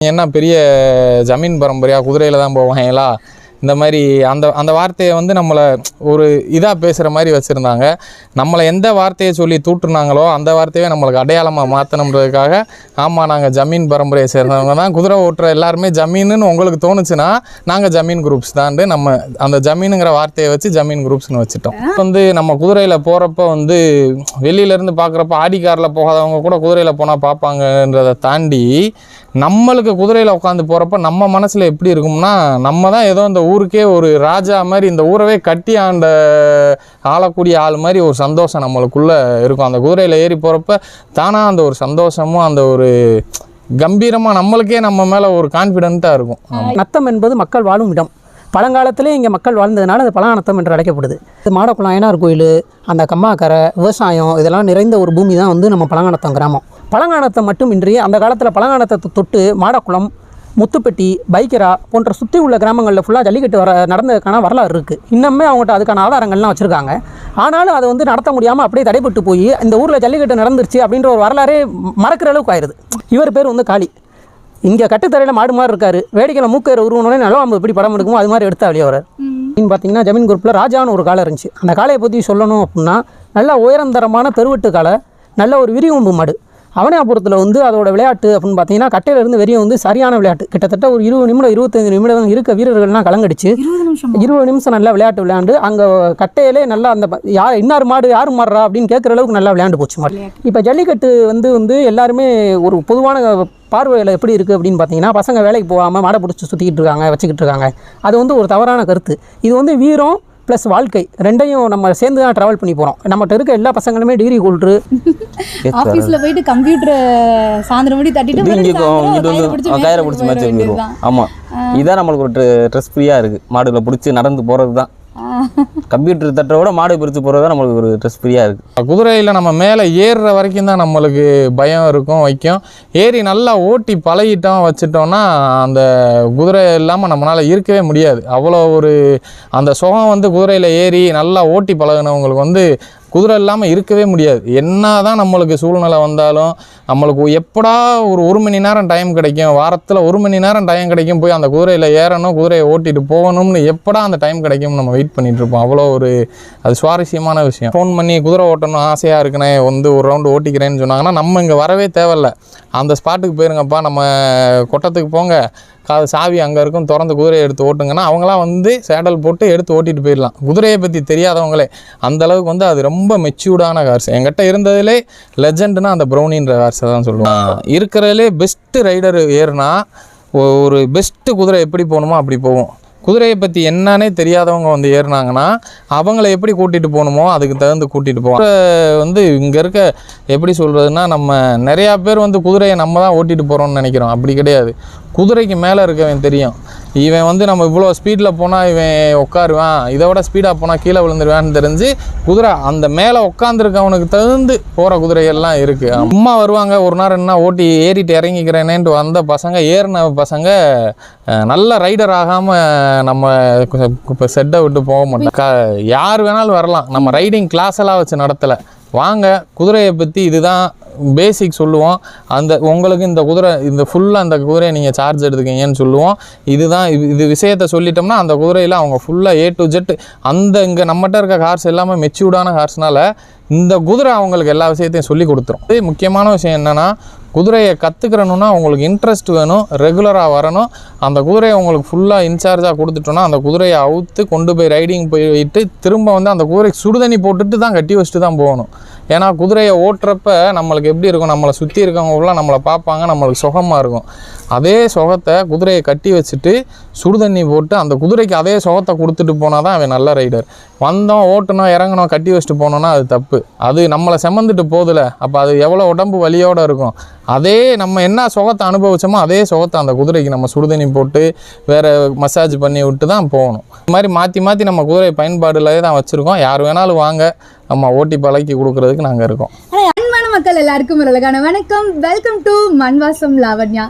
என்ன பெரிய ஜமீன் பரம்பரையா குதிரையில் தான் போவாங்களா இந்த மாதிரி அந்த அந்த வார்த்தையை வந்து நம்மளை ஒரு இதாக பேசுகிற மாதிரி வச்சுருந்தாங்க. நம்மளை எந்த வார்த்தையை சொல்லி தூட்டுனாங்களோ அந்த வார்த்தையை நம்மளுக்கு அடையாளமாக மாற்றணுன்றதுக்காக ஆமாம் நாங்கள் ஜமீன் பரம்பரையை சேர்ந்தவங்க தான். குதிரை ஓட்டுற எல்லாருமே ஜமீனுன்னு உங்களுக்கு தோணுச்சுன்னா நாங்கள் ஜமீன் குரூப்ஸ் தான்ட்டு நம்ம அந்த ஜமீனுங்கிற வார்த்தையை வச்சு ஜமீன் குரூப்ஸ்னு வச்சுட்டோம். வந்து நம்ம குதிரையில் போகிறப்ப வந்து வெளியிலேருந்து பார்க்குறப்ப ஆடி காரில் போகாதவங்க கூட குதிரையில் போனால் பார்ப்பாங்கன்றதை தாண்டி நம்மளுக்கு குதிரையில் உட்காந்து போகிறப்ப நம்ம மனசில் எப்படி இருக்கும்னா நம்ம தான் ஏதோ இந்த ஊருக்கே ஒரு ராஜா மாதிரி இந்த ஊரவே கட்டி ஆண்ட ஆளக்கூடிய ஆள் மாதிரி ஒரு சந்தோஷம் நம்மளுக்குள்ளே இருக்கும். அந்த குதிரையில் ஏறி போகிறப்ப தானாக அந்த ஒரு சந்தோஷமும் அந்த ஒரு கம்பீரமாக நம்மளுக்கே நம்ம மேலே ஒரு கான்ஃபிடென்ட்டாக இருக்கும். நத்தம் என்பது மக்கள் வாழும் இடம். பழங்காலத்திலே இங்கே மக்கள் வாழ்ந்ததுனால அது பழங்காலத்தம் என்று அழைக்கப்படுது இது மாடக்குளம் ஐயனார் கோயில் அந்த கம்மாக்கரை விவசாயம் இதெல்லாம் நிறைந்த ஒரு பூமி தான் வந்து நம்ம பழங்கானத்தம் கிராமம். பழங்கானத்தம் மட்டுமின்றி அந்த காலத்தில் பழங்காலத்தை தொட்டு மாடக்குளம் முத்துப்பட்டி பைக்கரா போன்ற சுற்றி உள்ள கிராமங்களில் ஃபுல்லாக ஜல்லிக்கட்டு வர நடந்ததுக்கான வரலாறு இருக்குது இன்னுமே அவங்ககிட்ட அதுக்கான ஆதாரங்கள்லாம் வச்சுருக்காங்க. ஆனாலும் அதை வந்து நடத்த முடியாமல் அப்படியே தடைப்பட்டு போய் இந்த ஊரில் ஜல்லிக்கட்டு நடந்துருச்சு அப்படின்ற ஒரு வரலாறே மறக்கிற அளவுக்கு ஆயிடுது இவர் பேர் வந்து காளி. இங்கே கட்டுத்தரையில் மாடு மாதிரி இருக்காரு. வேடிக்கையில் மூக்கேற உருவனோடனே நல்லா நம்ம எப்படி படம் எடுக்குமோ அது மாதிரி எடுத்தா வெளியே வரார் அப்படின்னு பார்த்தீங்கன்னா ஜமீன் குரூப்பில் ராஜான்னு ஒரு காலை இருந்துச்சு. அந்த காளையை பற்றி சொல்லணும் அப்படின்னா நல்ல உயரந்தரமான பெருவெட்டு காலை நல்ல ஒரு விரிவம்பு மாடு. அவனியாபுரத்தில் வந்து அதோட விளையாட்டு அப்படின்னு பார்த்தீங்கன்னா கட்டையில இருந்து வெறிய வந்து சரியான விளையாட்டு. கிட்டத்தட்ட ஒரு இருபது நிமிடம் இருபத்தைந்து நிமிடம் இருக்க வீரர்கள்லாம் கலங்கடிச்சு இருபது நிமிஷம்? நல்லா விளையாட்டு விளையாண்டு அங்கே கட்டையிலே நல்லா அந்த யார் இன்னார் மாடு யார் மாடுறா அப்படின்னு கேட்குற அளவுக்கு நல்லா விளையாண்டு போச்சு மாடு. இப்போ ஜல்லிக்கட்டு வந்து வந்து எல்லாருமே ஒரு பொதுவான பார்வையில் எப்படி இருக்குது அப்படின்னு பார்த்தீங்கன்னா பசங்க வேலைக்கு போகாமல் மாடை பிடிச்சி சுற்றிக்கிட்டு இருக்காங்க வச்சுக்கிட்டு இருக்காங்க. அது வந்து ஒரு தவறான கருத்து. இது வந்து வீரம் ப்ளஸ் வாழ்க்கை. ரெண்டையும் நம்ம சேர்ந்து தான் ட்ராவல் பண்ணி போகிறோம் நம்மகிட்ட இருக்க எல்லா பசங்களுமே டிகிரி ஹோல்டரு ஆபீஸ்ல போயிட்டு கம்ப்யூட்டர் சாயந்தரம் முடி தட்டிட்டு இது வந்து கயிறை பிடிச்சு வேண்டியதுதான். ஆமாம் இதான் நம்மளுக்கு ஒரு ட்ரெஸ் ஃப்ரீயாக இருக்குது மாடுகளை பிடிச்சி நடந்து போகிறது தான். கம்ப்யூட்டர் தட்டை விட மாடு பிரித்து போகிறது தான் நம்மளுக்கு ஒரு ட்ரெஸ் ஃப்ரீயாக இருக்குது குதிரையில் நம்ம மேலே ஏறுற வரைக்கும் தான் நம்மளுக்கு பயம் இருக்கும் வைக்கும். ஏறி நல்லா ஓட்டி பழகிட்டோம் வச்சுட்டோம்னா அந்த குதிரை இல்லாமல் நம்மளால் இருக்கவே முடியாது. அவ்வளோ ஒரு அந்த சுகம் வந்து குதிரையில் ஏறி நல்லா ஓட்டி பழகுனவங்களுக்கு வந்து குதிரை இல்லாமல் இருக்கவே முடியாது. என்ன தான் நம்மளுக்கு சூழ்நிலை வந்தாலும் நம்மளுக்கு எப்படா ஒரு ஒரு மணி நேரம் டைம் கிடைக்கும் வாரத்தில் ஒரு மணி நேரம் டைம் கிடைக்கும் போய் அந்த குதிரையில் ஏறணும் குதிரையை ஓட்டிகிட்டு போகணும்னு எப்படா அந்த டைம் கிடைக்கும் நம்ம வெயிட் பண்ணிகிட்ருப்போம் இருப்போம். அவ்வளோ ஒரு அது சுவாரஸ்யமான விஷயம். ஃபோன் பண்ணி குதிரை ஓட்டணும் ஆசையாக இருக்குனே வந்து ஒரு ரவுண்டு ஓட்டிக்கிறேன்னு சொன்னாங்கன்னா நம்ம இங்கே வரவே தேவையில்ல. அந்த ஸ்பாட்டுக்கு போயிருங்கப்பா நம்ம கொட்டத்துக்கு போங்க. காது சாவி அங்கே இருக்கும் திறந்து குதிரையை எடுத்து ஓட்டுங்கன்னா அவங்களாம் வந்து சேடல் போட்டு எடுத்து ஓட்டிகிட்டு போயிடலாம். குதிரையை பற்றி தெரியாதவங்களே அந்தளவுக்கு வந்து அது ரொம்ப மெச்சூர்டான கார்ஸ் என்கிட்ட இருந்ததுலே லெஜெண்ட்னா அந்த ப்ரௌனின்ற கார்ஸை தான் சொல்லுவோம் இருக்கிறதுலே பெஸ்ட்டு ரைடர் ஏறுனா ஒரு பெஸ்ட்டு குதிரை எப்படி போகணுமோ அப்படி போகும். குதிரையை பற்றி என்னன்னே தெரியாதவங்க வந்து ஏறுனாங்கன்னா அவங்கள எப்படி கூட்டிகிட்டு போகணுமோ அதுக்கு தகுந்து கூட்டிகிட்டு போவோம் வந்து இங்கே இருக்க எப்படி சொல்கிறதுனா நம்ம நிறையா பேர் வந்து குதிரையை நம்ம தான் ஓட்டிகிட்டு போகிறோம்னு நினைக்கிறோம். அப்படி கிடையாது. குதிரைக்கு மேலே இருக்கவன் தெரியும். இவன் வந்து நம்ம இவ்வளோ ஸ்பீடில் போனால் இவன் உட்காருவான். இதை விட ஸ்பீடாக போனால் கீழே விழுந்துருவான்னு தெரிஞ்சு குதிரை அந்த மேலே உட்காந்துருக்கவனுக்கு தகுந்து போகிற குதிரையெல்லாம் இருக்குது அம்மா வருவாங்க. ஒரு நேரம் என்ன ஓட்டி ஏறிட்டு இறங்கிக்கிறேனேன்ட்டு வந்த பசங்க ஏறின பசங்க நல்ல ரைடர் ஆகாமல் நம்ம இப்போ செட்டை விட்டு போக மாட்டோம் க யார் வேணாலும் வரலாம். நம்ம ரைடிங் கிளாஸ் எல்லாம் வச்சு நடத்தலை. வாங்க. குதிரையை பற்றி இதுதான். பேசிக் சொல்லுவோம். அந்த உங்களுக்கு இந்த குதிரை இந்த ஃபுல்லாக அந்த குதிரையை நீங்கள் சார்ஜ் எடுத்துக்கீங்கன்னு சொல்லுவோம். இதுதான் இது இது விஷயத்த சொல்லிட்டோம்னா அந்த குதிரையில் அவங்க ஃபுல்லாக ஏ டு ஜெட் அந்த இங்கே நம்மகிட்ட இருக்க கார்ஸ் எல்லாமே மெச்சூர்டான கார்ஸ்னால இந்த குதிரை அவங்களுக்கு எல்லா விஷயத்தையும் சொல்லி கொடுத்துரும். இதே முக்கியமான விஷயம் என்னென்னா குதிரையை கற்றுக்கிறணுன்னா உங்களுக்கு இன்ட்ரெஸ்ட் வேணும் ரெகுலராக வரணும். அந்த குதிரையை உங்களுக்கு ஃபுல்லாக இன்சார்ஜாக கொடுத்துட்டோன்னா அந்த குதிரையை அவுத்து கொண்டு போய் ரைடிங் போயிட்டு திரும்ப வந்து அந்த குதிரைக்கு சுடுதண்ணி போட்டுட்டு தான் கட்டி வச்சுட்டு தான் போகணும். ஏன்னா குதிரையை ஓட்டுறப்ப நம்மளுக்கு எப்படி இருக்கும்? நம்மளை சுற்றி இருக்கவங்களாம் நம்மளை பார்ப்பாங்க நம்மளுக்கு சுகமாக இருக்கும். அதே சுகத்தை குதிரையை கட்டி வச்சுட்டு சுடுதண்ணி போட்டு அந்த குதிரைக்கு அதே சுகத்தை கொடுத்துட்டு போனால் தான் அவன் நல்ல ரைடர். வந்தோம் ஓட்டணும் இறங்கணும் கட்டி வச்சுட்டு போனோன்னா அது தப்பு. அது நம்மளை செமந்துட்டு போதில்ல அப்போ அது எவ்வளோ உடம்பு வலியோடு இருக்கும்? அதே நம்ம என்ன சுகத்தை அனுபவிச்சோமோ அதே சுகத்தை அந்த குதிரைக்கு நம்ம சுடுதண்ணி போட்டு வேறு மசாஜ் பண்ணி விட்டு தான் போகணும். இது மாதிரி மாற்றி மாற்றி நம்ம குதிரை பயன்பாடுல தான் வச்சுருக்கோம். யார் வேணாலும் வாங்க. நம்ம ஓட்டி பழக்கி கொடுக்குறதுக்கு நாங்கள் இருக்கோம். அன்பான மக்கள் எல்லாருக்கும் அழகான வணக்கம். Welcome to Manvasam Lavanya.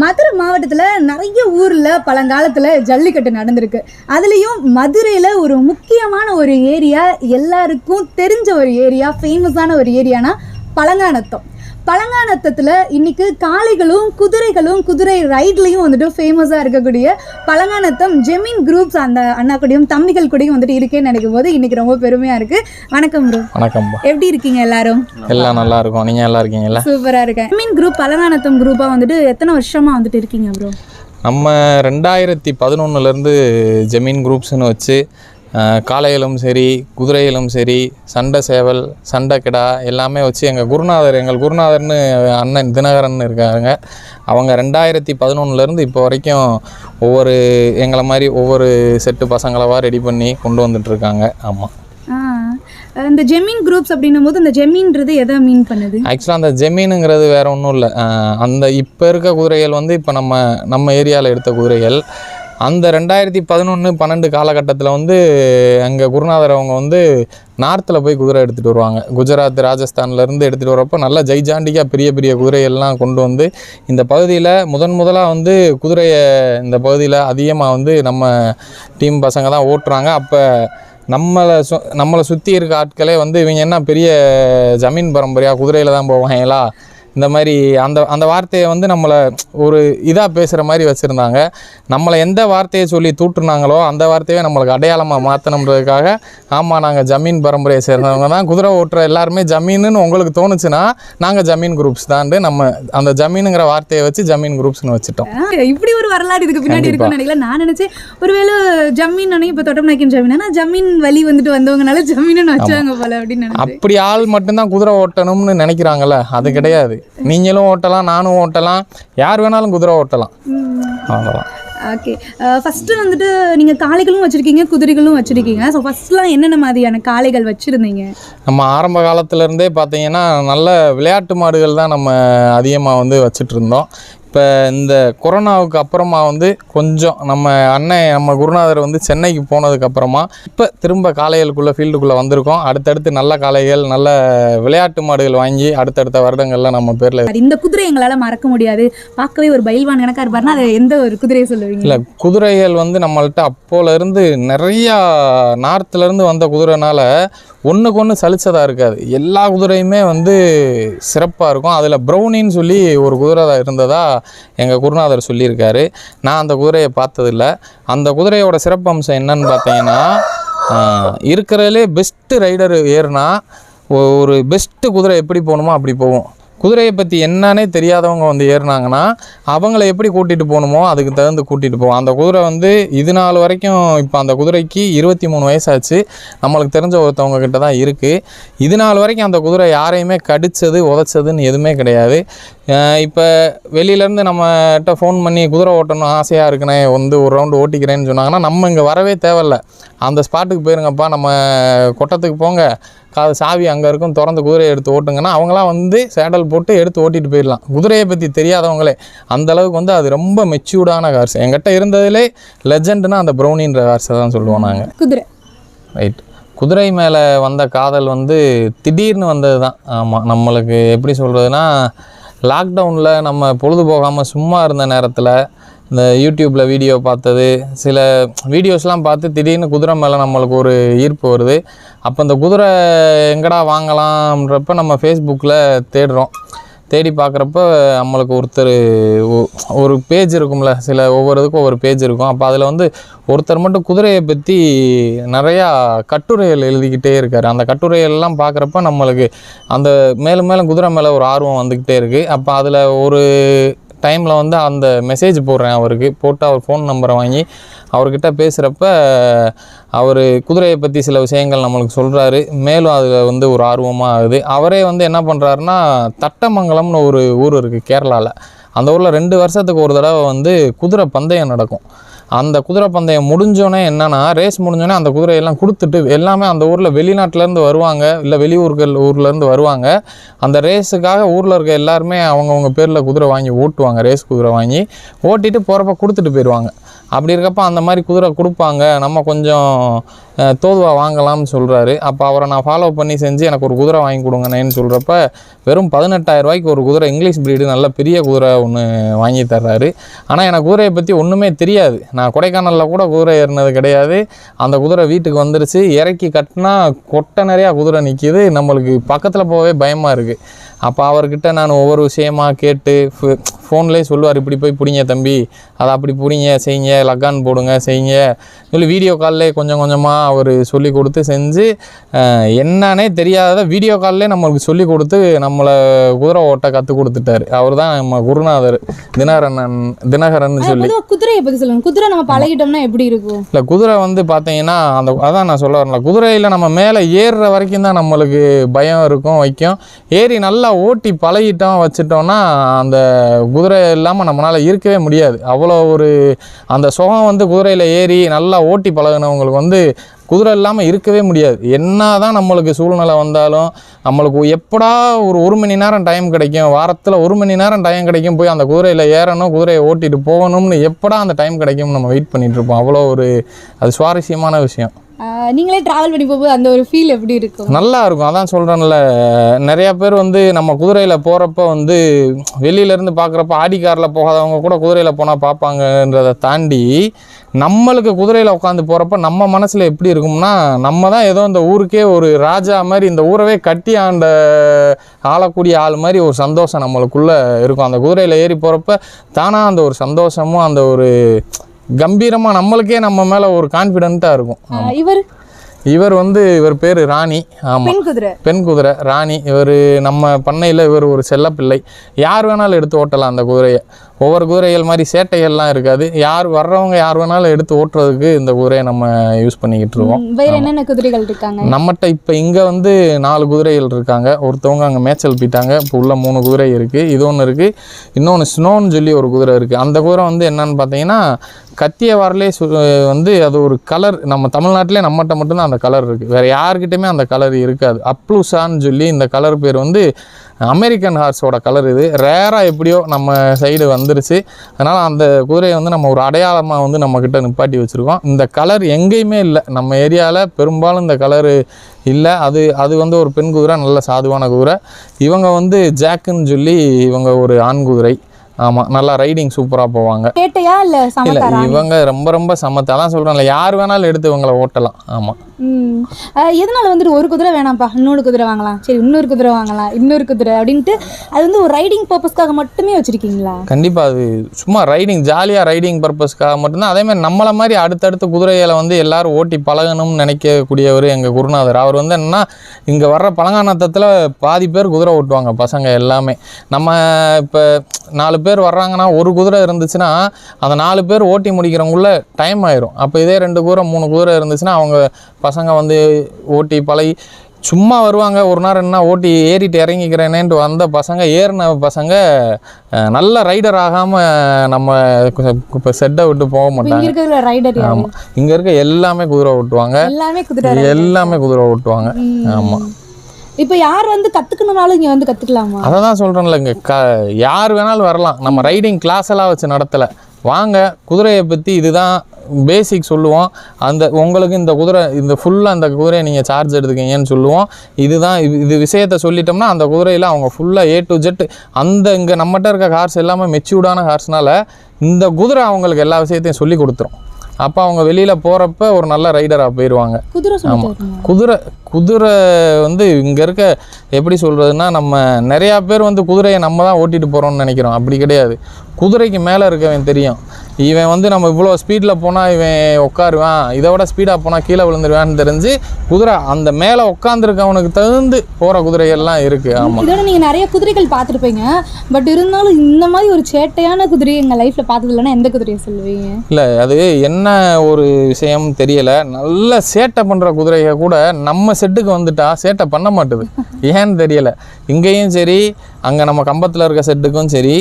Madurai மாவட்டத்தில் நிறைய ஊரில் பழங்காலத்தில் ஜல்லிக்கட்டு நடந்திருக்கு. அதுலேயும் மதுரையில் ஒரு முக்கியமான ஒரு ஏரியா எல்லாருக்கும் தெரிஞ்ச ஒரு ஏரியா ஃபேமஸான ஒரு ஏரியானா பழங்கானத்தம். பழங்கானத்தத்தில் இன்னைக்கு காளைகளும் குதிரைகளும் குதிரை ரைட்லையும் வந்துட்டு ஃபேமஸாக இருக்கக்கூடிய பழங்கானத்தம் ஜெமின் குரூப்ஸ் அந்த அண்ணா கூடயும் தம்பிகள் கூடயும் வந்துட்டு இருக்கேன்னு நினைக்கும் போது இன்னைக்கு ரொம்ப பெருமையாக இருக்குது வணக்கம் ப்ரோ வணக்கம்ப்பா. எப்படி இருக்கீங்க எல்லாரும்? எல்லாம் நல்லா இருக்கும். நீங்கள் நல்லா இருக்கீங்களா? சூப்பராக இருக்கேன். ஜெமின் குரூப் பழங்கானத்தம் குரூப்பாக வந்துட்டு எத்தனை வருஷமாக வந்துட்டு இருக்கீங்க ப்ரோ நம்ம ரெண்டாயிரத்தி பதினொன்றுலேருந்து ஜெமீன் குரூப்ஸ்னு வச்சு காளைகளும் சரி குதிரைகளும் சரி சண்டை சேவல் சண்டை கிடா எல்லாமே வச்சு எங்கள் குருநாதர் எங்கள் குருநாதர்னு அண்ணன் தினகரன் இருக்காங்க அவங்க ரெண்டாயிரத்தி பதினொன்றுலேருந்து இப்போ வரைக்கும் ஒவ்வொரு எங்களை மாதிரி ஒவ்வொரு செட்டு பசங்களவா ரெடி பண்ணி கொண்டு வந்துட்டுருக்காங்க ஆமாம் இந்த ஜெமின் குரூப்ஸ் அப்படின்னும் போது இந்த ஜெமின்றது எதை மீன் பண்ணுது? ஆக்சுவலாக அந்த ஜெமீனுங்கிறது வேற ஒன்றும் இல்லை. அந்த இப்போ இருக்க குதிரைகள் வந்து இப்போ நம்ம நம்ம ஏரியாவில் எடுத்த குதிரைகள். அந்த ரெண்டாயிரத்தி பதினொன்று பன்னெண்டு காலகட்டத்தில் வந்து அங்கே குருநாதர் அவங்க வந்து நார்த்தில் போய் குதிரை எடுத்துகிட்டு வருவாங்க. குஜராத் ராஜஸ்தான்லேருந்து எடுத்துகிட்டு வரப்போ நல்லா ஜெய்ஜாண்டிக்காக பெரிய பெரிய குதிரையெல்லாம் கொண்டு வந்து இந்த பகுதியில் முதன் முதலாக வந்து குதிரையை இந்த பகுதியில் அதிகமாக வந்து நம்ம டீம் பசங்க தான் ஓட்டுறாங்க. அப்போ நம்மளை சு நம்மளை சுற்றி இருக்க ஆட்களே வந்து இவங்க என்ன பெரிய ஜமீன் பரம்பரையா குதிரையில் தான் போவாங்களா? இந்த மாதிரி அந்த அந்த வார்த்தையை வந்து நம்மளை ஒரு இதாக பேசுகிற மாதிரி வச்சுருந்தாங்க. நம்மளை எந்த வார்த்தையை சொல்லி தூட்டுனாங்களோ அந்த வார்த்தையை நம்மளுக்கு அடையாளமாக மாற்றணுன்றதுக்காக ஆமாம் நாங்கள் ஜமீன் பரம்பரையை சேர்ந்தவங்க தான். குதிரை ஓட்டுற எல்லாருமே ஜமீனுன்னு உங்களுக்கு தோணுச்சுன்னா நாங்கள் ஜமீன் குரூப்ஸ் தான்ட்டு நம்ம அந்த ஜமீனுங்கிற வார்த்தையை வச்சு ஜமீன் குரூப்ஸ்னு வச்சுட்டோம். இப்படி ஒரு வரலாறு இதுக்கு பின்னாடி. இருக்கும்னு நினைக்கல. நான் நினைச்சேன் ஒருவேளை ஜமீன் அணை இப்போ தொட்டம் நாய்க்கும் ஜமீன் ஜமீன் வழி வந்துட்டு வந்தவங்கனால ஜமீன் வச்சாங்க போல அப்படின்னு அப்படி ஆள் மட்டும்தான் குதிரை ஓட்டணும்னு நினைக்கிறாங்கல்ல அது கிடையாது. நீங்களும் ஓட்டலாம் நானும் ஓட்டலாம். யார் வேணாலும் குதிரை ஓட்டலாம். அவ்வளோதான் ஓகே. ஃபர்ஸ்ட் வந்துட்டு நீங்க காளைகளும் வச்சிருக்கீங்க குதிரைகளும் வச்சிருக்கீங்க. ஸோ ஃபர்ஸ்ட்லாம் என்னென்ன மாதிரியான காளைகள் வச்சிருந்தீங்க? நம்ம ஆரம்ப காலத்துல இருந்தே பார்த்தீங்கன்னா நல்ல விளையாட்டு மாடுகள் தான் நம்ம அதிகமாக வந்து வச்சுட்டு இருந்தோம் இப்போ இந்த கொரோனாவுக்கு அப்புறமா வந்து கொஞ்சம் நம்ம அண்ணன் நம்ம குருநாதர் வந்து சென்னைக்கு போனதுக்கு அப்புறமா இப்போ திரும்ப காளைகளுக்குள்ளே ஃபீல்டுக்குள்ளே வந்திருக்கோம். அடுத்தடுத்து நல்ல காளைகள் நல்ல விளையாட்டு மாடுகள் வாங்கி அடுத்தடுத்த வருடங்களில் நம்ம பேரில் இந்த குதிரை எங்களால மறக்க முடியாது. பார்க்கவே ஒரு பயில்வான் கணக்கா இருப்பாருன்னா அது எந்த ஒரு குதிரையை சொல்லுவீங்க? இல்லை குதிரைகள் வந்து நம்மள்ட்ட அப்போல இருந்து நிறையா நார்த்துல இருந்து வந்த குதிரைனால ஒன்றுக்கு ஒன்று சலிச்சதாக இருக்காது. எல்லா குதிரையுமே வந்து சிறப்பாக இருக்கும். அதில் ப்ரௌனின்னு சொல்லி ஒரு குதிரை இருந்ததா எங்கள் குருநாதர் சொல்லியிருக்காரு. நான் அந்த குதிரையை பார்த்ததில்ல. அந்த குதிரையோட சிறப்பம்சம் என்னன்னு பார்த்தீங்கன்னா இருக்கிறதுலே பெஸ்ட்டு ரைடர் ஏறுனா ஒரு பெஸ்ட்டு குதிரை எப்படி போகணுமோ அப்படி போகும். குதிரையை பற்றி என்னன்னே தெரியாதவங்க வந்து ஏறினாங்கன்னா அவங்கள எப்படி கூட்டிகிட்டு போகணுமோ அதுக்கு தகுந்து கூட்டிகிட்டு போவோம். அந்த குதிரை வந்து இது நாள் வரைக்கும் இப்போ அந்த குதிரைக்கு இருபத்தி மூணு வயசாச்சு. நம்மளுக்கு தெரிஞ்ச ஒருத்தவங்க கிட்ட தான் இருக்குது இது நாள் வரைக்கும் அந்த குதிரை யாரையுமே கடித்தது உதச்சதுன்னு எதுவுமே கிடையாது. இப்போ வெளியிலேருந்து நம்மகிட்ட ஃபோன் பண்ணி குதிரை ஓட்டணும் ஆசையாக இருக்குனே வந்து ஒரு ரவுண்டு ஓட்டிக்கிறேன்னு சொன்னாங்கன்னா நம்ம இங்கே வரவே தேவையில்ல. அந்த ஸ்பாட்டுக்கு போயிருங்கப்பா நம்ம கொட்டத்துக்கு போங்க. காது சாவி அங்கே இருக்கும் திறந்து குதிரையை எடுத்து ஓட்டுங்கன்னா அவங்களாம் வந்து சேடல் போட்டு எடுத்து ஓட்டிட்டு போயிடலாம். குதிரையை பற்றி தெரியாதவங்களே அந்த அளவுக்கு வந்து அது ரொம்ப மெச்சூர்டான கார்ஸ் என்கிட்ட இருந்ததுலே லெஜெண்டுனா அந்த ப்ரௌனின்ற கார்ஸை தான் சொல்லுவோம் நாங்கள் குதிரை. ரைட் குதிரை மேலே வந்த காதல் வந்து திடீர்னு வந்தது தான் ஆமாம் நம்மளுக்கு எப்படி சொல்கிறதுனா லாக்டவுனில் நம்ம பொழுது போகாமல் சும்மா இருந்த நேரத்தில் இந்த யூடியூப்பில் வீடியோ பார்த்தது சில வீடியோஸ்லாம் பார்த்து திடீர்னு குதிரை மேலே நம்மளுக்கு ஒரு ஈர்ப்பு வருது. அப்போ இந்த குதிரை எங்கடா வாங்கலாம்ன்றப்ப நம்ம ஃபேஸ்புக்கில் தேடுறோம். தேடி பார்க்குறப்ப நம்மளுக்கு ஒருத்தர் ஒ- ஒரு பேஜ் இருக்கும்ல சில ஒவ்வொரு இதுக்கும் ஒவ்வொரு பேஜ் இருக்கும். அப்போ அதில் வந்து ஒருத்தர் மட்டும் குதிரையை பற்றி நிறையா கட்டுரைகள் எழுதிக்கிட்டே இருக்கார். அந்த கட்டுரைகள்லாம் பார்க்குறப்ப நம்மளுக்கு அந்த மேலும் மேலும் குதிரை மேலே ஒரு ஆர்வம் வந்துக்கிட்டே இருக்குது அப்போ அதில் ஒரு டைமில் வந்து அந்த மெசேஜ் போடுறேன் அவருக்கு. போட்டு அவர் ஃபோன் நம்பரை வாங்கி அவர்கிட்ட பேசுகிறப்ப அவர் குதிரையை பற்றி சில விஷயங்கள் நம்மளுக்கு சொல்கிறாரு மேலும் அதில் வந்து ஒரு ஆர்வமாக ஆகுது. அவரே வந்து என்ன பண்ணுறாருன்னா தட்டமங்கலம்னு ஒரு ஊர் இருக்குது கேரளாவில் அந்த ஊரில் ரெண்டு வருஷத்துக்கு ஒரு தடவை வந்து குதிரை பந்தயம் நடக்கும். அந்த குதிரை பந்தயம் முடிஞ்சோடனே என்னென்னா ரேஸ் முடிஞ்சோடனே அந்த குதிரையெல்லாம் கொடுத்துட்டு எல்லாமே அந்த ஊரில் வெளிநாட்டிலேருந்து வருவாங்க இல்லை வெளியூர்கள் ஊர்லேருந்து வருவாங்க. அந்த ரேஸுக்காக ஊரில் இருக்க எல்லாருமே அவங்கவுங்க பேரில் குதிரை வாங்கி ஓட்டுவாங்க ரேஸ் குதிரை வாங்கி ஓட்டிட்டு போகிறப்ப கொடுத்துட்டு போயிடுவாங்க அப்படி இருக்கப்ப அந்த மாதிரி குதிரை கொடுப்பாங்க. நம்ம கொஞ்சம் தோதுவாக தோதுவா வாங்கலாம்னு சொல்கிறாரு அப்போ அவரை நான் ஃபாலோ பண்ணி செஞ்சு எனக்கு ஒரு குதிரை வாங்கி கொடுங்கண்ணேன்னு சொல்கிறப்ப வெறும் 18000 ரூபாய்க்கு ஒரு குதிரை இங்கிலீஷ் ப்ரீடு நல்ல பெரிய குதிரை ஒன்று வாங்கி தர்றாரு. ஆனால் எனக்கு குதிரையை பற்றி ஒன்றுமே தெரியாது. நான் கொடைக்கானலில் கூட குதிரை ஏறினது கிடையாது. அந்த குதிரை வீட்டுக்கு வந்துருச்சு. இறக்கி கட்டினா கொட்டை நிறையா குதிரை நிற்கிது நம்மளுக்கு பக்கத்தில் போகவே பயமாக இருக்குது அப்போ அவர்கிட்ட நான் ஒவ்வொரு விஷயமா கேட்டு ஃபோன்லேயே சொல்லுவார் இப்படி போய் பிடிங்க தம்பி. அதை அப்படி பிடிங்க செய்யுங்க லக்கான் போடுங்க செய்யுங்க. சொல்லி வீடியோ கால்லே கொஞ்சம் கொஞ்சமாக அவர் சொல்லி கொடுத்து செஞ்சு என்னன்னே தெரியாத வீடியோ கால்லே நம்மளுக்கு சொல்லி கொடுத்து நம்மளை குதிரை ஓட்ட கற்றுக் கொடுத்துட்டாரு. அவர் தான் நம்ம குருநாதர் தினகரன் தினகரன் சொல்லி. குதிரையை பத்தி சொல்லுங்க. குதிரை நம்ம பழகிட்டோம்னா எப்படி இருக்கும்? இல்லை குதிரை வந்து பார்த்தீங்கன்னா அந்த அதான் நான் சொல்ல வரல குதிரையில் நம்ம மேலே ஏறுற வரைக்கும் தான் நம்மளுக்கு பயம் இருக்கும் வைக்கும். ஏறி நல்லா ஓட்டி பழகிட்டோம் வச்சுட்டோம்னா அந்த குதிரை இல்லாமல் நம்மளால் இருக்கவே முடியாது. அவ்வளோ ஒரு அந்த சுகம் வந்து குதிரையில் ஏறி நல்லா ஓட்டி பழகுனவங்களுக்கு வந்து குதிரை இல்லாமல் இருக்கவே முடியாது. என்ன தான் நம்மளுக்கு சூழ்நிலை வந்தாலும் நம்மளுக்கு எப்படா ஒரு ஒரு மணி நேரம் டைம் கிடைக்கும் வாரத்தில் ஒரு மணி நேரம் டைம் கிடைக்கும் போய் அந்த குதிரையில் ஏறணும் குதிரையை ஓட்டிட்டு போகணும்னு எப்படா அந்த டைம் கிடைக்கும்னு நம்ம வெயிட் பண்ணிகிட்ருப்போம் அவ்வளோ ஒரு அது சுவாரஸ்யமான விஷயம். நீங்களே டிராவல் பண்ணி போகும்போது அந்த ஒரு ஃபீல் எப்படி இருக்கும்? நல்லா இருக்கும் அதான் சொல்கிறேன்ல நிறையா பேர் வந்து நம்ம குதிரையில் போகிறப்ப வந்து வெளியிலேருந்து பார்க்குறப்ப ஆடி காரில் போகாதவங்க கூட குதிரையில் போனால் பார்ப்பாங்கன்றதை தாண்டி நம்மளுக்கு குதிரையில் உட்காந்து போகிறப்ப நம்ம மனசில் எப்படி இருக்கும்னா நம்ம தான் ஏதோ இந்த ஊருக்கே ஒரு ராஜா மாதிரி இந்த ஊரவே கட்டி ஆண்ட ஆளக்கூடிய ஆள் மாதிரி ஒரு சந்தோஷம் நம்மளுக்குள்ளே இருக்கும். அந்த குதிரையில் ஏறி போகிறப்ப தானாக அந்த ஒரு சந்தோஷமும் அந்த ஒரு கம்பீரமாக நம்மளுக்கே நம்ம மேலே ஒரு கான்ஃபிடென்ட்டாக இருக்கும். இவர்? இவர் வந்து இவர் பேர் ராணி. ஆமாம் பெண் குதிரை ராணி. இவர் நம்ம பண்ணையில் இவர் ஒரு செல்லப்பிள்ளை. யார் வேணாலும் எடுத்து ஓட்டலாம் அந்த குதிரையை. ஒவ்வொரு குதிரைகள் மாதிரி சேட்டைகள்லாம் இருக்காது. யார் வர்றவங்க யார் வேணாலும் எடுத்து ஓட்டுறதுக்கு இந்த குதிரையை நம்ம யூஸ் பண்ணிக்கிட்டு இருக்கோம். வேற என்னென்ன குதிரைகள் இருக்காங்க? நம்மகிட்ட இப்போ இங்கே வந்து நாலு குதிரைகள் இருக்காங்க. ஒருத்தவங்க அங்கே மேய்ச்சல் போயிட்டாங்க. இப்போ உள்ள மூணு குதிரை இருக்குது இது ஒன்று இருக்குது இன்னொன்று ஸ்னோன்னு சொல்லி ஒரு குதிரை இருக்குது அந்த குதிரை வந்து என்னன்னு பார்த்தீங்கன்னா கத்திய வாரிலே சு வந்து அது ஒரு கலர் நம்ம தமிழ்நாட்டிலே நம்மகிட்ட மட்டும்தான் அந்த கலர் இருக்குது வேறு யாருக்கிட்டையுமே அந்த கலர் இருக்காது. அப்ளூசான்னு சொல்லி இந்த கலர் பேர் வந்து அமெரிக்கன் ஹார்ஸோட கலர் இது. ரேராக எப்படியோ நம்ம சைடு வந்துருச்சு. அதனால் அந்த குதிரையை வந்து நம்ம ஒரு அடையாளமாக வந்து நம்மக்கிட்ட நிப்பாட்டி வச்சுருக்கோம். இந்த கலர் எங்கேயுமே இல்லை. நம்ம ஏரியாவில் பெரும்பாலும் இந்த கலரு இல்லை. அது அது வந்து ஒரு பெண் குதிரை நல்ல சாதுவான குதிரை. இவங்க வந்து ஜாக்குன்னு சொல்லி இவங்க ஒரு ஆண் குதிரை. ஆமாம் நல்லா ரைடிங் சூப்பராக போவாங்க. கேட்டையா இல்ல இல்லை இவங்க ரொம்ப ரொம்ப சமத்து அதான் சொல்கிறேன்ல யார் வேணாலும் எடுத்து இவங்களை ஓட்டலாம். ஆமாம் ம். ஆஹ் எதனால வந்துட்டு ஒரு குதிரை வேணாம்ப்பா இன்னொரு குதிரை வாங்கலாம். சரி இன்னொரு குதிரை வாங்கலாம் இன்னொரு குதிரை அப்படின்ட்டு அது வந்து ஒரு ரைடிங் பர்பஸ்க்காக மட்டுமே வச்சிருக்கீங்களா? கண்டிப்பாக அது சும்மா ரைடிங் ஜாலியாக ரைடிங் பர்பஸ்க்காக மட்டும்தான். அதே மாதிரி நம்மளை மாதிரி அடுத்தடுத்த குதிரைகளை வந்து எல்லாரும் ஓட்டி பழகணும்னு நினைக்கக்கூடியவர் எங்கள் குருநாதர். அவர் வந்து என்னன்னா இங்கே வர்ற பழங்கானத்தத்தில் பாதி பேர் குதிரை ஓட்டுவாங்க பசங்க எல்லாமே. நம்ம இப்போ நாலு பேர் வர்றாங்கன்னா ஒரு குதிரை இருந்துச்சுன்னா அந்த நாலு பேர் ஓட்டி முடிக்கிறவங்குள்ள டைம் ஆயிரும். அப்போ இதே ரெண்டு குதிரை மூணு குதிரை இருந்துச்சுன்னா அவங்க பசங்க வந்து ஓட்டி பழகி சும்மா வருவாங்க. ஒரு நேரம் என்ன ஓட்டி ஏறிட்டு இறங்கிக்கிறேனேன்ட்டு வந்த பசங்க ஏறின பசங்க நல்ல ரைடர் ஆகாமல் நம்ம இப்போ செட்டை விட்டு போக மாட்டாங்க. ரைடர் ஆமாம் இங்கே இருக்க எல்லாமே குதிரை ஓட்டுவாங்க. எல்லாமே குதிரை ஓட்டுவாங்க. ஆமாம் இப்போ யார் வந்து கத்துக்கணும்னாலும் இங்கே வந்து கற்றுக்கலாமா அதை தான் சொல்கிறேன்ல இங்கே. க யார் வேணாலும் வரலாம். நம்ம ரைடிங் கிளாஸ் எல்லாம் வச்சு நடத்தலை. வாங்க குதிரையை பற்றி இதுதான் பேசிக் சொல்லுவோம். அந்த உங்களுக்கு இந்த குதிரை இந்த ஃபுல்லாக அந்த குதிரையை நீங்கள் சார்ஜ் எடுத்துக்கீங்கன்னு சொல்லுவோம். இதுதான் இது இது விஷயத்த சொல்லிட்டோம்னா அந்த குதிரையில் அவங்க ஃபுல்லாக ஏ டு ஜெட் அந்த இங்கே நம்மகிட்ட இருக்க கார்ஸ் எல்லாமே மெச்சூர்டான கார்ஸ்னால இந்த குதிரை அவங்களுக்கு எல்லா விஷயத்தையும் சொல்லி கொடுத்துரும். அப்போ அவங்க வெளியில் போகிறப்ப ஒரு நல்ல ரைடராக போயிடுவாங்க குதிரை தரணுமா? குதிரை குதிரை வந்து இங்கே இருக்க எப்படி சொல்கிறதுனா நம்ம நிறையா பேர் வந்து குதிரையை நம்ம தான் ஓட்டிட்டு போகிறோம்னு நினைக்கிறோம். அப்படி கிடையாது. குதிரைக்கு மேலே இருக்கவன் தெரியும். இவன் வந்து நம்ம இவ்வளோ ஸ்பீடில் போனால் இவன் உட்காருவான். இதை விட ஸ்பீடாக போனால் கீழே விழுந்துருவான்னு தெரிஞ்சு குதிரை அந்த மேலே உட்காந்துருக்கவனுக்கு தகுந்து போகிற குதிரைகள்லாம் இருக்குது ஆமாம் இதோட நீங்க நிறைய குதிரைகள் பார்த்துருப்பீங்க. பட் இருந்தாலும் இந்த மாதிரி ஒரு சேட்டையான குதிரையை எங்க லைஃப்ல பார்த்தது இல்லைன்னா எந்த குதிரையை சொல்லுவீங்க? இல்லை அது என்ன ஒரு விஷயம் தெரியல. நல்ல சேட்டை பண்ணுற குதிரைக கூட நம்ம செட்டுக்கு வந்துட்டா சேட்டை பண்ண மாட்டுது. ஏன்னு தெரியல. இங்கேயும் சரி அங்கே நம்ம கம்பத்தில் இருக்க செட்டுக்கும் சரி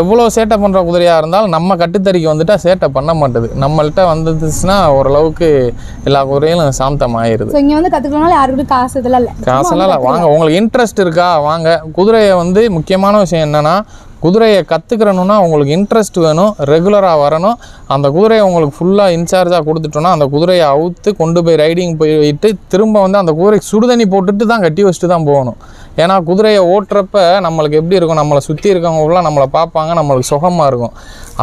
எவ்வளோ சேட்டை பண்ணுற குதிரையாக இருந்தாலும் நம்ம கட்டுத்தறிக்கு வந்துட்டா சேட்டை பண்ண மாட்டுது. நம்மள்ட்ட வந்துச்சுன்னா ஓரளவுக்கு எல்லா குதிரையும் சாந்தம் ஆயிடுது இங்க வந்து கத்துக்கணும்னால யாருக்கிட்ட காசு இதெல்லாம் இல்லை. காசெல்லாம் இல்லை. வாங்க உங்களுக்கு இன்ட்ரெஸ்ட் இருக்கா? வாங்க. குதிரையை வந்து முக்கியமான விஷயம் என்னென்னா குதிரையை கற்றுக்கிறணுன்னா உங்களுக்கு இன்ட்ரெஸ்ட் வேணும் ரெகுலராக வரணும். அந்த குதிரையை உங்களுக்கு ஃபுல்லாக இன்சார்ஜாக கொடுத்துட்டோன்னா அந்த குதிரையை அவுத்து கொண்டு போய் ரைடிங் போயிட்டு திரும்ப வந்து அந்த குதிரைக்கு சுடுதண்ணி போட்டுட்டு தான் கட்டி வச்சுட்டு தான் போகணும். ஏன்னா குதிரையை ஓட்டுறப்ப நம்மளுக்கு எப்படி இருக்கும்? நம்மளை சுற்றி இருக்கவங்களாம் நம்மளை பார்ப்பாங்க நம்மளுக்கு சுகமாக இருக்கும்.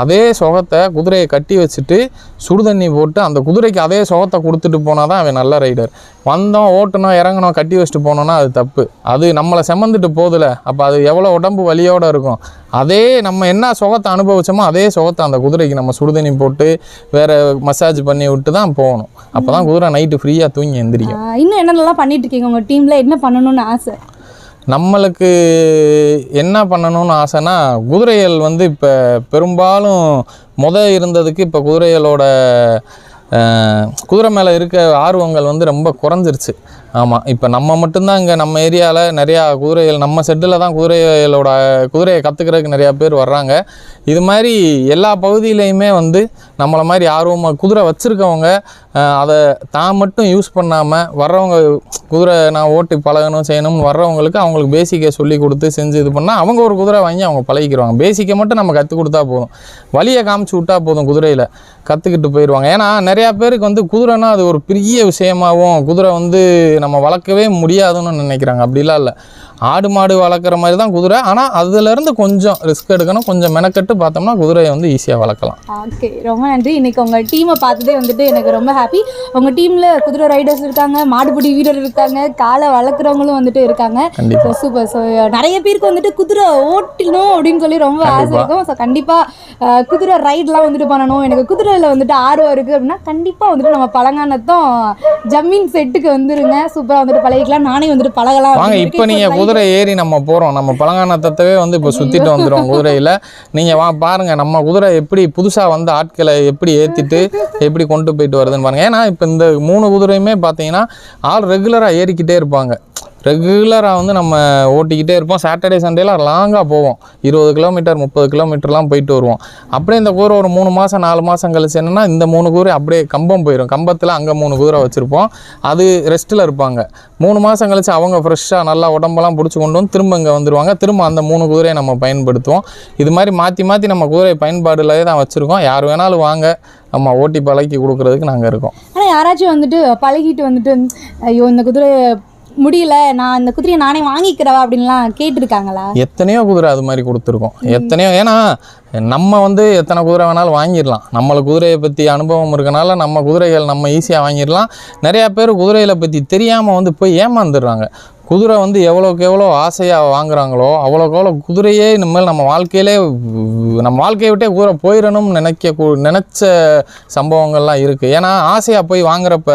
அதே சுகத்தை குதிரையை கட்டி வச்சுட்டு சுடுதண்ணி போட்டு அந்த குதிரைக்கு அதே சுகத்தை கொடுத்துட்டு போனால் தான் அவன் நல்ல ரைடர் வந்தோம் ஓட்டணும் இறங்கணும் கட்டி வச்சுட்டு போனோன்னா அது தப்பு. அது நம்மளை செமந்துட்டு போதில்ல அப்போ அது எவ்வளோ உடம்பு வலியோடு இருக்கும்? அதே நம்ம என்ன சுகத்தை அனுபவிச்சோமோ அதே சுகத்தை அந்த குதிரைக்கு நம்ம சுடுதண்ணி போட்டு வேறு மசாஜ் பண்ணி விட்டு தான் போகணும். அப்போ தான் குதிரை நைட்டு ஃப்ரீயாக தூங்கி எந்திரிக்கும். இன்னும் என்னென்னலாம் பண்ணிட்டு இருக்கீங்க உங்கள் டீமில் என்ன பண்ணணும்னு ஆசை? நம்மளுக்கு என்ன பண்ணணும்னு ஆசைனா குதிரைகள் வந்து இப்போ பெரும்பாலும் முத இருந்ததுக்கு இப்போ குதிரைகளோட குதிரை மேலே இருக்க ஆர்வங்கள் வந்து ரொம்ப குறைஞ்சிருச்சு. ஆமாம் இப்போ நம்ம மட்டும்தான் இங்கே நம்ம ஏரியாவில் நிறையா குதிரைகள் நம்ம செட்டில் தான் குதிரைகளோட குதிரையை கற்றுக்கிறதுக்கு நிறையா பேர் வர்றாங்க. இது மாதிரி எல்லா பகுதியிலையுமே வந்து நம்மளை மாதிரி ஆர்வமாக குதிரை வச்சுருக்கவங்க அதை தான் மட்டும் யூஸ் பண்ணாமல் வர்றவங்க குதிரை நான் ஓட்டி பழகணும் செய்யணும்னு வர்றவங்களுக்கு அவங்களுக்கு பேசிக்கை சொல்லி கொடுத்து செஞ்சு இது பண்ணால் அவங்க ஒரு குதிரை வாங்கி அவங்க பழகிக்கிறாங்க பேசிக்கை மட்டும் நம்ம கற்றுக் கொடுத்தா போதும். வழியை காமிச்சு விட்டா போதும் குதிரையில். கற்றுக்கிட்டு போயிடுவாங்க ஏன்னா நிறையா பேருக்கு வந்து குதிரைனா அது ஒரு பெரிய விஷயமாகவும் குதிரை வந்து நம்ம வளர்க்கவே முடியாதுன்னு நினைக்கிறாங்க. அப்படிலாம் இல்லை. ஆடு மாடு வளர்க்குற மாதிரி தான் குதிரை. ஆனால் அதுலேருந்து கொஞ்சம் ரிஸ்க் எடுக்கணும். கொஞ்சம் மெனக்கெட்டு பார்த்தோம்னா குதிரையை வந்து ஈஸியாக வளர்க்கலாம். ஓகே ரொம்ப நன்றி. இன்னைக்கு உங்கள் டீமை பார்த்ததே வந்துட்டு எனக்கு ரொம்ப ஹாப்பி உங்க டீம்ல குதிரை ரைடர்ஸ் இருக்காங்க மாடுபிடி வீரர் இருக்காங்க காலை வளர்க்குறவங்களும் வந்துட்டு இருக்காங்க. கண்டிப்பாக சூப்பர் ஸோ நிறைய பேருக்கு வந்துட்டு குதிரை ஓட்டணும் அப்படின்னு சொல்லி ரொம்ப ஆசை கண்டிப்பா. இருக்கும். ஸோ கண்டிப்பாக குதிரை ரைட்லாம் வந்துட்டு பண்ணணும். எனக்கு குதிரையில் வந்துட்டு ஆர்வம் இருக்குது அப்படின்னா கண்டிப்பாக வந்துட்டு நம்ம பழங்கானத்தும் ஜம்மீன் செட்டுக்கு வந்துருங்க. சூப்பராக வந்துட்டு பழகிக்கலாம். நானே வந்துட்டு பழகலாம் வாங்க இப்போ. நீங்கள் So, குதிரை ஏறி நம்ம போகிறோம் நம்ம பழங்கானத்தவே வந்து இப்போ சுற்றிட்டு வந்துடும் குதிரையில். நீங்கள் வா பாருங்கள் நம்ம குதிரை எப்படி புதுசாக வந்த ஆட்களை எப்படி ஏற்றிட்டு எப்படி கொண்டு போயிட்டு வருதுன்னு பாருங்கள் ஏன்னா இப்போ இந்த மூணு குதிரையுமே பார்த்தீங்கன்னா ஆள் ரெகுலராக ஏறிக்கிட்டே இருப்பாங்க. ரெகுலராக வந்து நம்ம ஓட்டிக்கிட்டே இருப்போம். சாட்டர்டே சண்டேலாம் லாங்காக போவோம். இருபது கிலோமீட்டர் முப்பது கிலோமீட்டர்லாம் போயிட்டு வருவோம். அப்படியே இந்த கூரை ஒரு மூணு மாதம் நாலு மாதம் கழிச்சு என்னென்னா இந்த மூணு கூரை அப்படியே கம்பம் போயிடும் கம்பத்தில் அங்கே மூணு கூரை வச்சுருப்போம். அது ரெஸ்ட்டில் இருப்பாங்க. மூணு மாதம் கழிச்சு அவங்க ஃப்ரெஷ்ஷாக நல்லா உடம்பெல்லாம் பிடிச்சி கொண்டு வந்து திரும்ப இங்கே வந்துருவாங்க. திரும்ப அந்த மூணு குதிரையை நம்ம பயன்படுத்துவோம். இது மாதிரி மாற்றி மாற்றி நம்ம கூரை பயன்பாடுலேயே தான் வச்சுருக்கோம். யார் வேணாலும் வாங்க. நம்ம ஓட்டி பழக்கி கொடுக்குறதுக்கு நாங்கள் இருக்கோம். ஆனால் யாராச்சும் வந்துட்டு பழகிட்டு வந்துட்டு ஐயோ இந்த குதிரை முடியல நான் இந்த குதிரையை நானே வாங்கிக்கிறவா அப்படின்லாம் கேட்டிருக்காங்களா? எத்தனையோ குதிரை அது மாதிரி கொடுத்துருக்கோம். எத்தனையோ ஏன்னா நம்ம வந்து எத்தனை குதிரை வேணாலும் வாங்கிடலாம். நம்மளுக்கு குதிரையை பற்றி அனுபவம் இருக்கனால நம்ம குதிரைகள் நம்ம ஈஸியாக வாங்கிடலாம். நிறையா பேர் குதிரைகளை பற்றி தெரியாமல் வந்து போய் ஏமாந்துடுறாங்க. குதிரை வந்து எவ்வளோக்கு எவ்வளோ ஆசையாக வாங்குறாங்களோ அவ்வளோக்கு எவ்வளோ குதிரையே இனிமேல் நம்ம வாழ்க்கையிலே நம்ம வாழ்க்கையை விட்டே குதிரை போயிடணும்னு நினைக்க கூ- நினச்ச சம்பவங்கள்லாம் இருக்குது ஏன்னா ஆசையாக போய் வாங்குறப்ப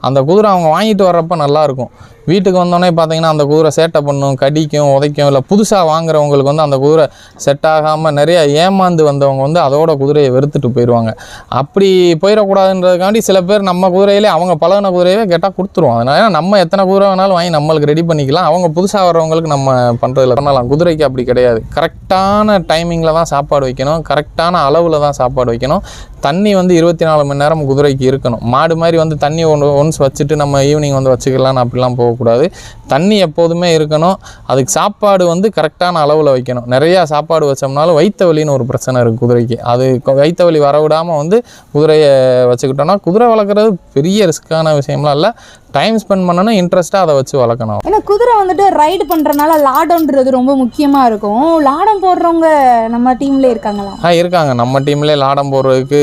அந்த குதிரை அவங்க வாங்கிட்டு வர்றப்ப நல்லாயிருக்கும் வீட்டுக்கு வந்தோடனே பார்த்தீங்கன்னா அந்த குதிரை சேட்டை பண்ணும் கடிக்கும் உதைக்கும். இல்லை புதுசாக வாங்குறவங்களுக்கு வந்து அந்த குதிரை செட் ஆகாமல் நிறைய ஏமாந்து வந்தவங்க வந்து அதோட குதிரையை வெறுத்துட்டு போயிடுவாங்க அப்படி போயிடக்கூடாதுன்றதுக்காண்டி சில பேர் நம்ம குதிரையிலே அவங்க பழகின குதிரையவே கேட்டால் கொடுத்துருவோம். அதனால நம்ம எத்தனை குதிரை வேணாலும் வாங்கி நம்மளுக்கு ரெடி பண்ணிக்கலாம். அவங்க புதுசாக வர்றவங்களுக்கு நம்ம பண்ணுறதுல பண்ணலாம். குதிரைக்கு அப்படி கிடையாது. கரெக்டான டைமிங்கில் தான் சாப்பாடு வைக்கணும். கரெக்டான அளவில் தான் சாப்பாடு வைக்கணும். தண்ணி வந்து இருபத்தி நாலு மணி நேரம் குதிரைக்கு இருக்கணும். மாடு மாதிரி வந்து தண்ணி ஒன்று ஒன்ஸ் வச்சுட்டு நம்ம ஈவினிங் வந்து வச்சுக்கலாம்னு அப்படிலாம் இருக்கக்கூடாது. தண்ணி எப்போதுமே இருக்கணும். அதுக்கு சாப்பாடு வந்து கரெக்டான அளவில் வைக்கணும். நிறையா சாப்பாடு வச்சோம்னாலும் வைத்த வலின்னு ஒரு பிரச்சனை இருக்குது குதிரைக்கு. அது கொ- வைத்த வலி வரவிடாமல் வந்து குதிரையை வச்சுக்கிட்டோம்னா குதிரை வளர்க்குறது பெரிய ரிஸ்க்கான விஷயம்லாம் இல்லை. டைம் ஸ்பெண்ட் பண்ணணும் இன்ட்ரெஸ்ட்டாக அதை வச்சு வளர்க்கணும். ஏன்னா குதிரை வந்துட்டு ரைடு பண்றதுனால லாடம்ன்றது ரொம்ப முக்கியமா இருக்கும். லாடம் போடுறவங்க நம்ம டீம்ல இருக்காங்களா? ஆ இருக்காங்க. நம்ம டீம்லேயே லாடம் போடுறதுக்கு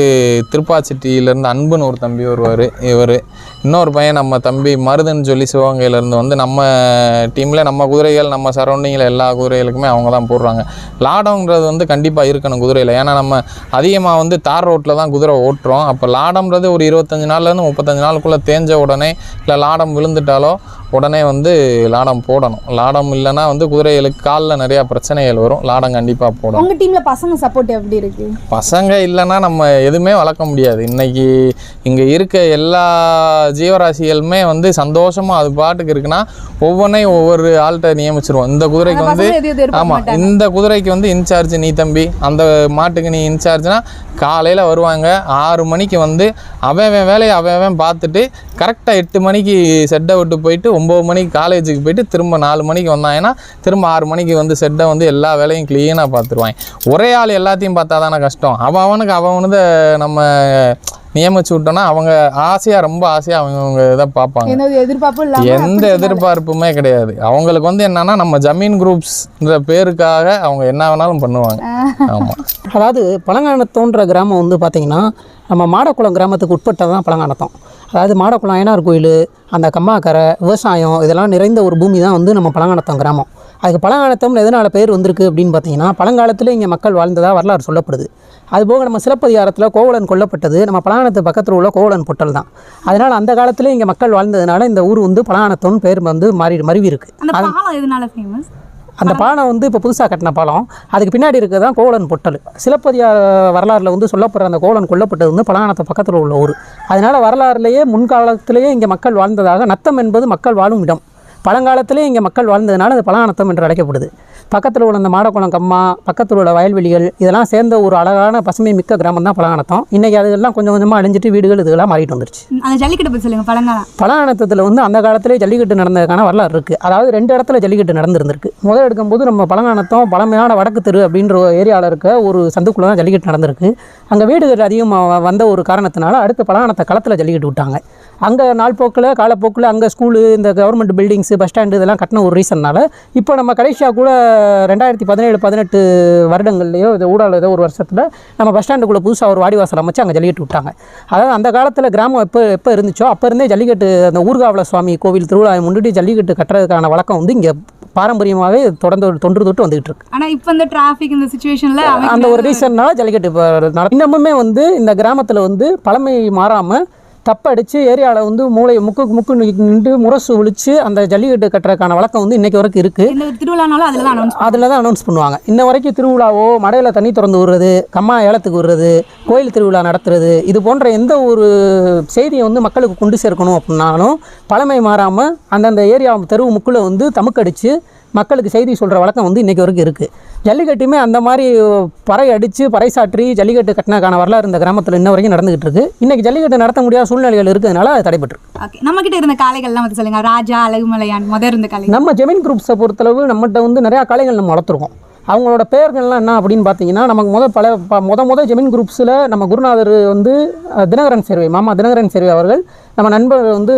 திருப்பாச்சிட்டியிலேருந்து அன்புன்னு ஒரு தம்பி வருவார். இவர். இன்னொரு பையன் நம்ம தம்பி மருதுன்னு சொல்லி சிவகங்கையிலேருந்து வந்து நம்ம டீமில் நம்ம குதிரைகள் நம்ம சரௌண்டிங்கில் எல்லா குதிரைகளுக்குமே அவங்க தான் போடுறாங்க. லாடம்ன்றது வந்து கண்டிப்பாக இருக்கணும் குதிரையில். ஏன்னா நம்ம அதிகமாக வந்து தார் ரோட்டில் தான் குதிரை ஓட்டுறோம். அப்போ லாடம்ன்றது ஒரு இருபத்தஞ்சி நாள்லேருந்து முப்பத்தஞ்சு நாளுக்குள்ளே தேஞ்ச உடனே இல்லை லாடம் விழுந்துட்டாலோ உடனே வந்து லாடம் போடணும். லாடம் இல்லைன்னா வந்து குதிரைகளுக்கு காலில் நிறையா பிரச்சனைகள் வரும். லாடம் கண்டிப்பாக போடணும். உங்க டீம்ல பசங்க சப்போர்ட் எப்படி இருக்கு? பசங்க இல்லைன்னா நம்ம எதுவுமே வளர்க்க முடியாது. இன்னைக்கு இங்கே இருக்க எல்லா ஜீவராசிகளுமே வந்து சந்தோஷமாக அது பாட்டுக்கு இருக்குன்னா ஒவ்வொன்றையும் ஒவ்வொரு ஆள்கிட்ட நியமிச்சிருவோம். இந்த குதிரைக்கு வந்து ஆமாம் இந்த குதிரைக்கு வந்து இன்சார்ஜ் நீ தம்பி. அந்த மாட்டுக்கு நீ இன்சார்ஜ்னா காலையில் வருவாங்க. ஆறு மணிக்கு வந்து அவன் வேலையை அவன் பார்த்துட்டு கரெக்டாக எட்டு மணிக்கு செட்டை விட்டு போயிட்டு ஒம்பது மணிக்கு காலேஜுக்கு போயிட்டு திரும்ப நாலு மணிக்கு வந்தாங்கன்னா திரும்ப ஆறு மணிக்கு வந்து செட்டை வந்து எல்லா வேலையும் க்ளீனாக பார்த்துருவாங்க. ஒரே ஆள் எல்லாத்தையும் பார்த்தா தானே கஷ்டம். அவன் அவனுக்கு அவனுத நம்ம நியமிச்சு விட்டோம்னா அவங்க ஆசையாக ரொம்ப ஆசையாக அவங்க அவங்க இதை பார்ப்பாங்க. எந்த எதிர்பார்ப்பும் எந்த கிடையாது. அவங்களுக்கு வந்து என்னன்னா நம்ம ஜமீன் குரூப்ஸ்ன்ற பேருக்காக அவங்க என்ன வேணாலும் பண்ணுவாங்க. ஆமாம் அதாவது பழங்கானத்தோன்ற கிராமம் வந்து பார்த்திங்கன்னா நம்ம மாடக்குளம் கிராமத்துக்கு உட்பட்டது தான் பழங்கானத்தம். அதாவது மாடக்குளம் ஐயனார் கோயில் அந்த கம்மாக்கரை விவசாயம் இதெல்லாம் நிறைந்த ஒரு பூமி தான் வந்து நம்ம பழங்கானத்தம் கிராமம். அதுக்கு பழங்கானத்தம்னு எதனால் பேர் வந்திருக்கு அப்படின்னு பார்த்தீங்கன்னா பழங்காலத்தில் இங்கே மக்கள் வாழ்ந்ததாக வரலாறு சொல்லப்படுது. அதுபோக நம்ம சிலப்பதிகாரத்தில் கோவலன் கொல்லப்பட்டது நம்ம பழங்கானத்து பக்கத்தில் உள்ள கோவலன் பொட்டல் தான். அதனால் அந்த காலத்தில் இங்கே மக்கள் வாழ்ந்ததுனால இந்த ஊர் வந்து பழங்கானத்தம்னு பேர் வந்து மாறி மருவி இருக்கு. அந்த பாலம் வந்து இப்போ புதுசாக கட்டின பாலம் அதுக்கு பின்னாடி இருக்கிறது தான் கோவலன் பொட்டல். சிலப்பதிகார வரலாறில் வந்து சொல்லப்படுற அந்த கோவலன் கொல்லப்பட்டது வந்து பழங்கானத்து பக்கத்தில் உள்ள ஊர். அதனால் வரலாறுலேயே முன்காலத்திலேயே இங்கே மக்கள் வாழ்ந்ததாக நத்தம் என்பது மக்கள் வாழும் இடம். பழங்காலத்திலே இங்கே மக்கள் வாழ்ந்ததுனால அது பழங்கானத்தம் என்று அழைக்கப்படுது. பக்கத்தில் உள்ள அந்த மாடக்குளம் கம்மா பக்கத்தில் உள்ள வயல்வெளிகள் இதெல்லாம் சேர்ந்த ஒரு அழகான பசுமை மிக்க கிராமம் தான் பழங்கானத்தம் இன்றைக்கி அதெல்லாம் கொஞ்சம் கொஞ்சமாக அழிஞ்சிட்டு வீடுகள் இதெல்லாம் மாறிட்டு வந்துருச்சு. அந்த ஜல்லிக்கட்டு பத்தி சொல்லுங்க பழங்காலம். பழங்கானத்தத்தில் வந்து அந்த காலத்திலே ஜல்லிக்கட்டு நடந்ததுக்கான வரலாறு இருக்குது அதாவது ரெண்டு இடத்துல ஜல்லிக்கட்டு நடந்திருந்திருக்கு. முதல் எடுக்கும்போது நம்ம பழங்கானத்தம் பழமையான வடக்கு தெரு அப்படின்ற ஏரியாவில் இருக்க ஒரு சந்துக்குள்ளே தான் ஜல்லிக்கட்டு நடந்திருக்கு. அங்கே வீடுகள் அதிகமாக வந்த ஒரு காரணத்தினால அடுத்து பழங்கானத்தை களத்தில் ஜல்லிக்கட்டு விட்டாங்க. அங்கே நாள் போக்கில் காலப்போக்கில் அங்கே ஸ்கூலு இந்த கவர்மெண்ட் பில்டிங்ஸு பஸ் ஸ்டாண்டு இதெல்லாம் கட்டின ஒரு ரீசன்னால இப்போ நம்ம கடைசியாக கூட ரெண்டாயிரத்தி பதினேழு பதினெட்டு வருடங்கள்லையோ இது ஊடால ஏதோ ஒரு வருஷத்தில் நம்ம பஸ் ஸ்டாண்டுக்குள்ளே புதுசாக ஒரு வாடிவாசல் அமைச்சு அங்கே ஜல்லிக்கட்டு விட்டாங்க. அதாவது அந்த காலத்தில் கிராமம் எப்போ எப்போ இருந்துச்சோ அப்போ இருந்தே ஜல்லிக்கட்டு அந்த ஊர்காவல சுவாமி கோவில் திருவிழாவை முன்னிட்டு ஜல்லிக்கட்டு கட்டுறதுக்கான வழக்கம் வந்து இங்கே பாரம்பரியமாகவே தொடர்ந்து தொன்று தொட்டு வந்துகிட்டு இருக்கு. ஆனா இப்போ இந்த டிராஃபிக் இந்த சுச்சுவேஷன்ல அந்த ஒரு ரீசன்னால ஜல்லிக்கட்டு இப்போ இன்னமுமே வந்து இந்த கிராமத்தில் வந்து பழமை மாறாமல் தப்படிச்சு ஏரியாவில் வந்து மூளை முக்கு முக்கு நின்று முரசு ஒழிச்சு அந்த ஜல்லிக்கட்டு கட்டுறதுக்கான வழக்கம் வந்து இன்னைக்கு வரைக்கும் இருக்குது திருவிழானாலும் அதுல தான் அனௌன்ஸ் அதில் தான் அனௌன்ஸ் பண்ணுவாங்க. இன்ன வரைக்கும் திருவிழாவோ மடையில் தண்ணி திறந்து விடுறது கம்மா ஏலத்துக்கு விடுறது கோயில் திருவிழா நடத்துறது இது போன்ற எந்த ஒரு செய்தியை வந்து மக்களுக்கு கொண்டு சேர்க்கணும் அப்படின்னாலும் பழமை மாறாமல் அந்தந்த ஏரியா தெருவு முக்கில் வந்து தமுக்கடிச்சு மக்களுக்கு செய்தி சொல்கிற வழக்கம் வந்து இன்றைக்கி வரைக்கும் இருக்குது ஜல்லிக்கட்டுமே அந்த மாதிரி பறை அடித்து பறை சாற்றி ஜல்லிக்கட்டு கட்டினக்கான வரலாறு இந்த கிராமத்தில் இன்ன வரைக்கும் நடந்துகிட்டு இருக்கு. இன்றைக்கி ஜல்லிக்கட்டு நடத்த முடியாத சூழ்நிலைகள் இருக்கிறதுனால அது தடைபட்டிருக்கு. ஓகே நம்ம கிட்ட இருந்த காளைகள்லாம் பத்தி சொல்லுங்க. ராஜா அழகுமலையான் முத இருந்த காளை நம்ம ஜெமின் குரூப்ஸை பொறுத்தளவு நம்மகிட்ட வந்து நிறையா காளைகள் நம்ம வளர்த்துருக்கோம். அவங்களோட பெயர்கள்லாம் என்ன அப்படின்னு பார்த்தீங்கன்னா நமக்கு முத பல ப- முத முத ஜெமின் குரூப்ஸில் நம்ம குருநாதர் வந்து தினகரன் சேர்வை மாமா தினகரன் சேர்வை அவர்கள் நம்ம நண்பர் வந்து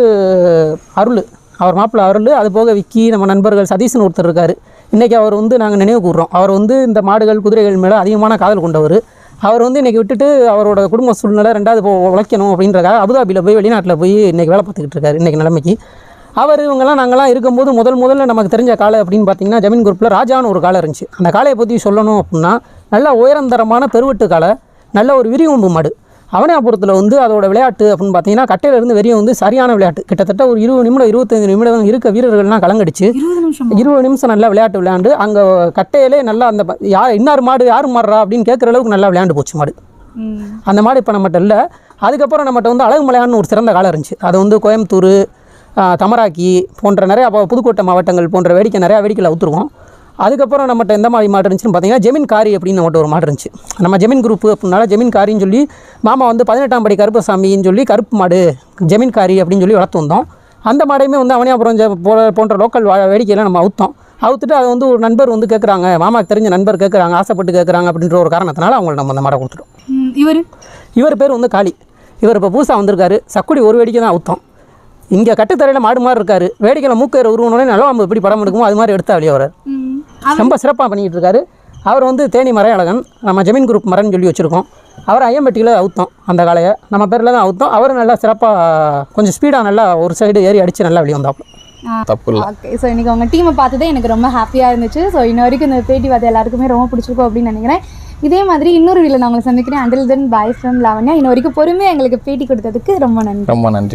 அருள் அவர் மாப்பிள்ளை அருள் அது போக விக்கி நம்ம நண்பர்கள் சதீஷ்னு ஒருத்தர் இருக்கார். இன்றைக்கி அவர் வந்து நாங்கள் நினைவு கூறுறோம் அவர் வந்து இந்த மாடுகள் குதிரைகள் மேலே அதிகமான காதல் கொண்டவர். அவர் வந்து இன்றைக்கி விட்டுட்டு அவரோட குடும்ப சூழ்நிலை ரெண்டாவது போ உழைக்கணும் அப்படின்றக்காக அபுதாபியில் போய் வெளிநாட்டில் போய் இன்றைக்கி வேலை பார்த்துக்கிட்டு இருக்காரு இன்றைக்கி நிலைமைக்கு. அவர் இவங்கெல்லாம் நாங்கள்லாம் இருக்கும்போது முதல் முதல்ல நமக்கு தெரிஞ்ச காலை அப்படின்னு பார்த்தீங்கன்னா ஜமீன் குரூப்பில் ராஜான்னு ஒரு காலை இருந்துச்சு. அந்த காளையை பற்றி சொல்லணும் அப்படின்னா நல்ல உயரந்தரமான பெருவெட்டு காலை நல்ல ஒரு விரிவம்பு மாடு. அவனியாபுரத்தில் வந்து அதோட விளையாட்டு அப்படின்னு பார்த்தீங்கன்னா கட்டையிலேருந்து வெறிய வந்து சரியான விளையாட்டு. கிட்டத்தட்ட ஒரு இருபது நிமிடம் இருபத்தைந்து நிமிடம் இருக்க வீரர்கள்லாம் கலங்கடிச்சு இருபது நிமிஷம்? நல்லா விளையாட்டு விளையாண்டு அங்கே கட்டையிலே நல்லா அந்த யார் இன்னார் மாடு யார் மாடுறா அப்படின்னு கேட்குற அளவுக்கு நல்லா விளையாண்டு போச்சு மாடு. அந்த மாடு இப்போ நம்மகிட்ட இல்லை. அதுக்கப்புறம் நம்மகிட்ட வந்து அழகுமலையான்னு ஒரு சிறந்த காலம் இருந்துச்சு. அது வந்து கோயம்புத்தூர் தமராக்கி போன்ற நிறையா புதுக்கோட்டை மாவட்டங்கள் போன்ற வேடிக்கை நிறையா வேடிக்கையில் அவுத்துருவோம் அதுக்கப்புறம் நம்மகிட்ட எந்த மாதிரி மாடு இருந்துச்சுன்னு பார்த்தீங்கன்னா ஜெமின் காரி அப்படின்னு நம்மகிட்ட ஒரு மாடு இருந்துச்சு. நம்ம ஜெமின் குரூப் அப்படின்னால ஜெமின் காரின்னு சொல்லி மாமா வந்து பதினெட்டாம் படி கருப்பசாமின்னு சொல்லி கருப்பு மாடு ஜெமின் காரி அப்படின்னு சொல்லி வளர்த்து வந்தோம். அந்த மாடையுமே வந்து ஜ- போ- போன்ற லோக்கல் வேடிக்கையெல்லாம் நம்ம அவுத்தோம். அவுத்துட்டு அது வந்து ஒரு நண்பர் வந்து கேட்குறாங்க மாமாக்கு தெரிஞ்ச நண்பர் கேட்குறாங்க ஆசைப்பட்டு கேட்குறாங்க அப்படின்ற ஒரு காரணத்தினால அவங்களுக்கு நம்ம அந்த மாடை கொடுத்துட்டோம். இவரு? இவர் பேர் வந்து காளி. இவர் இப்போ புதுசாக வந்திருக்காரு. சக்குடி ஒரு வேடிக்கை தான் அவுத்தம். இங்கே கட்டுத்தரையில் மாடு மாதிரி இருக்காரு. வேடிக்கையில் மூக்கேற உருவனோடனே நிலவாம்பு எப்படி படம் எடுக்குமோ அது மாதிரி எடுத்தா வெளியே ம். ரொம்ப சிறப்பாக பண்ணிக்கிட்டு இருக்காரு அவர் வந்து தேனி மறையழகன் நம்ம ஜமீன் குரூப் மரன்னு சொல்லி வச்சுருக்கோம். அவர் ஐயம்பட்டியில் அவுத்தோம் அந்த காளையை. நம்ம பேரில் தான் அவுத்தோம். அவர் நல்லா சிறப்பாக கொஞ்சம் ஸ்பீடாக நல்லா ஒரு சைடு ஏறி அடித்து நல்லா வெளியே வந்தாப்புல தப்பு இல்லை. ஓகே ஸோ இன்னைக்கு உங்கள் டீமை பார்த்ததே எனக்கு ரொம்ப ஹாப்பியாக இருந்துச்சு. ஸோ இன்ன வரைக்கும் இந்த பேட்டி பார்த்து எல்லாருக்குமே ரொம்ப பிடிச்சிருக்கும் அப்படின்னு நினைக்கிறேன். இதே மாதிரி இன்னொரு வீடியோவில் நான் உங்களை சந்திக்கிறேன். Until then bye from Lavanya. இன்ன வரைக்கும் பொறுமையாக எங்களுக்கு பேட்டி கொடுத்ததுக்கு ரொம்ப நன்றி. ரொம்ப நன்றி.